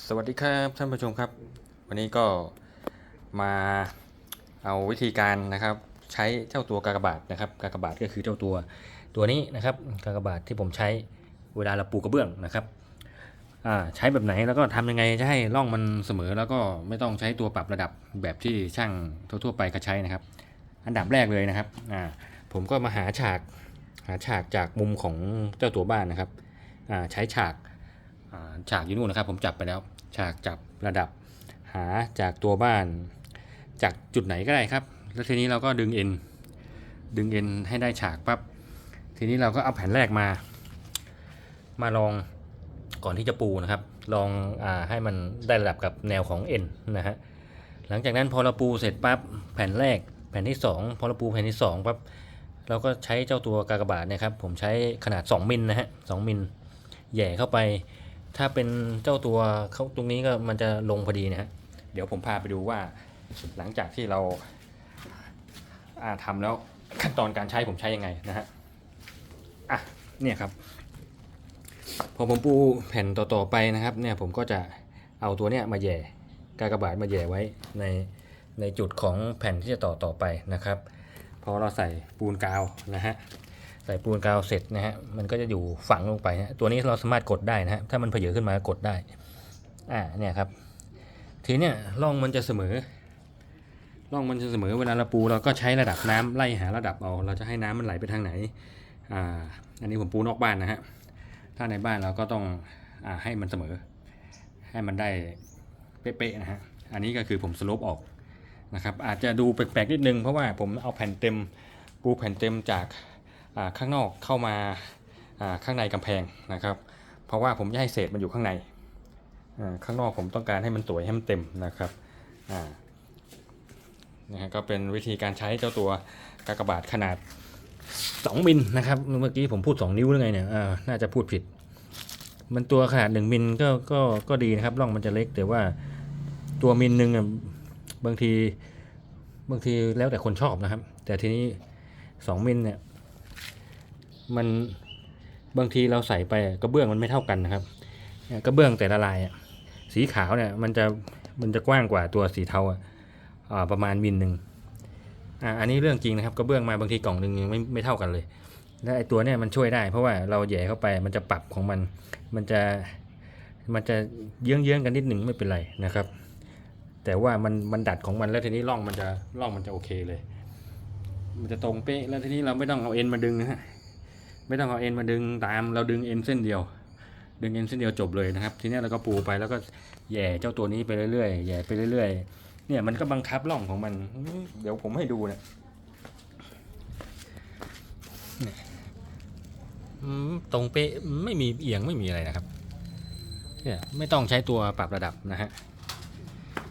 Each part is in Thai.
สวัสดีครับท่านผู้ชมครับ วันนี้ก็มาเอาวิธีการนะครับ ใช้เจ้าตัวกากบาทนะครับกากบาทก็คือเจ้าตัวตัวนี้นะครับกากบาทที่ผมใช้เวลาเราปูกระเบื้องนะครับอ่าใช้แบบไหนแล้วก็ทำยังไงจะให้ร่องมันเสมอแล้วก็ไม่ต้องใช้ตัวปรับระดับแบบที่ช่างทั่วๆไปเขาใช้นะครับ อันดับแรกเลยนะครับอ่าผมก็มาหาฉากหาฉากจากมุมของเจ้าตัวบ้านนะครับอ่าใช้ฉาก ฉากอยู่นู่นนะครับ ผมจับไปแล้ว ฉากจับระดับหาจากตัวบ้าน จากจุดไหนก็ได้ครับ แล้วทีนี้เราก็ดึงเอ็นดึงเอ็นให้ได้ฉากปั๊บทีนี้เราก็เอาแผ่นแรกมา มาลองก่อนที่จะปูนะครับ ลองอาให้มันได้ระดับกับแนวของเอ็นนะฮะหลังจากนั้นพอเราปูเสร็จปั๊บแผ่นแรกแผ่นที่สองพอเราปูแผ่นที่สองปั๊บเราก็ใช้เจ้าตัวกากบาทนะครับ ผมใช้ขนาด 2มิลนะฮะสมิลแย่เข้าไป ถ้าเป็นเจ้าตัวเขาตรงนี้ก็มันจะลงพอดีนะฮะเดี๋ยวผมพาไปดูว่า หลังจากที่เราอ่าทำแล้วขั้นตอนการใช้ผมใช้ยังไงนะฮะอะเนี่ยครับพอผมปูแผ่นต่อๆไปนะครับ เนี่ยผมก็จะเอาตัวเนี้ยมาแย่กากบาทมาแย่ไว้ในในจุดของแผ่นที่จะต่อต่อไปนะครับ พอเราใส่ปูนกาวนะฮะ ใส่ปูนกาวเสร็จนะฮะมันก็จะอยู่ฝังลงไปนะตัวนี้เราสามารถกดได้นะฮะถ้ามันเผยขึ้นมากดได้อ่าเนี่ยครับ ทีเนี้ยร่องมันจะเสมอร่องมันจะเสมอเวลาเราปูเราก็ใช้ระดับน้ำไล่หาระดับเอาเราจะให้น้ำมันไหลไปทางไหนอ่าอันนี้ผมปูนอกบ้านนะฮะถ้าในบ้านเราก็ต้องอ่าให้มันเสมอ ให้มันได้เป๊ะๆนะฮะอันนี้ก็คือผมสลปออกนะครับอาจจะดูแปลกๆนิดนึงเพราะว่าผมเอาแผ่นเต็มปูแผ่นเต็มจาก ข้างนอกเข้ามาข้างในกำแพงนะครับ เพราะว่าผมจะให้เศษมันอยู่ข้างในข้างนอกผมต้องการให้มันสวยให้มันเต็มนะครับนะฮะก็เป็นวิธีการใช้เจ้าตัวกากบาทขนาด 2 มิลนะครับ เมื่อกี้ผมพูด 2 นิ้วหรือไงเนี่ยน่าจะพูดผิด มันตัวขนาด 1 มิลก็ก็ก็ดีนะครับร่องมันจะเล็กแต่ว่าตัวมิลหนึ่งอะบางทีบางทีแล้วแต่คนชอบนะครับ แต่ทีนี้ 2 มิลเนี่ย มันบางทีเราใส่ไปกระเบื้องมันไม่เท่ากันนะครับกระเบื้องแต่ละลายสีขาวเนี่ยมันจะมันจะกว้างกว่าตัวสีเทาอะอ่าประมาณมิลหนึ่งอ่าอันนี้เรื่องจริงนะครับกระเบื้องมาบางทีกล่องหนึ่งยังไม่ไม่เท่ากันเลย และไอตัวเนี่ยมันช่วยได้เพราะว่าเราแย่เข้าไปมันจะปรับของมัน มันจะมันจะเยื้องเยื้องกันนิดหนึ่งไม่เป็นไรนะครับ แต่ว่ามันมันดัดของมันแล้วทีนี้ร่องมันจะร่องมันจะโอเคเลย มันจะตรงเป๊ะแล้วทีนี้เราไม่ต้องเอาเอ็นมาดึงนะฮะ ไม่ต้องเอาเอ็นมาดึงตามเราดึงเอ็นเส้นเดียว ดึงเอ็นเส้นเดียวจบเลยนะครับ ทีนี้เราก็ปูไปแล้วก็แย่เจ้าตัวนี้ไปเรื่อยๆแย่ไปเรื่อยๆเนี่ยมันก็บังคับร่องของมัน เดี๋ยวผมให้ดูเนี่ยเนี่ยตรงเป๊ะไม่มีเอียงไม่มีอะไรนะครับเนี่ยไม่ต้องใช้ตัวปรับระดับนะฮะ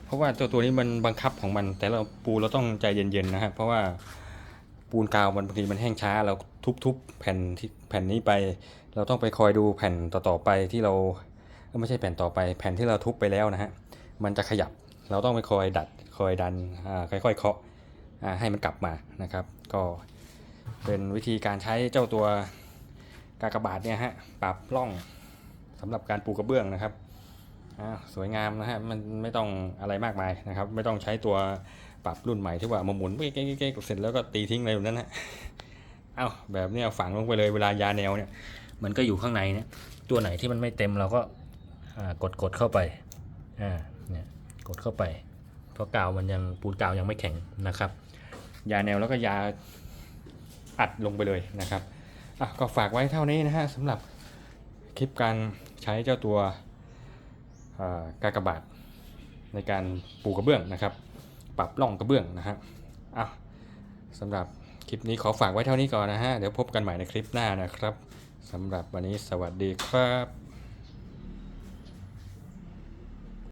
เพราะว่าตัวตัวนี้มันบังคับของมัน แต่เราปูเราต้องใจเย็นๆนะฮะเพราะว่า ปูนกาวมันบางทีมันแห้งช้า เราทุบๆแผ่นที่แผ่นนี้ไป เราต้องไปคอยดูแผ่นต่อๆไปที่เราไม่ใช่แผ่นต่อไป แผ่นที่เราทุบไปแล้วนะฮะมันจะขยับเราต้องไปคอยดัดคอยดันค่อยๆเคาะให้มันกลับมานะครับ ก็เป็นวิธีการใช้เจ้าตัวกากบาทเนี่ยฮะปรับร่องสำหรับการปูกระเบื้องนะครับสวยงามนะฮะมันไม่ต้องอะไรมากมายนะครับ ไม่ต้องใช้ตัว ปรับรุ่นใหม่ที่ว่ามาหมุนเก๊กๆเสร็จแล้วก็ตีทิ้งอะไรแบบนั้นนะเอ้าแบบเนี้ยฝังลงไปเลยเวลายาแนวเนี่ย มันก็อยู่ข้างในเนี่ยตัวไหนที่มันไม่เต็มเราก็กดกดเข้าไปอ่าเนี่ยกดเข้าไป เพราะกาวมันยังปูนกาวยังไม่แข็งนะครับ ยาแนวแล้วก็ยาอัดลงไปเลยนะครับอะก็ฝากไว้เท่านี้นะฮะสำหรับคลิปการใช้เจ้าตัวอ่ากากบาทในการปูกระเบื้องนะครับ ปรับร่องกระเบื้องนะฮะอ้าสำหรับคลิปนี้ขอฝากไว้เท่านี้ก่อนนะฮะ เดี๋ยวพบกันใหม่ในคลิปหน้านะครับสำหรับวันนี้สวัสดีครับ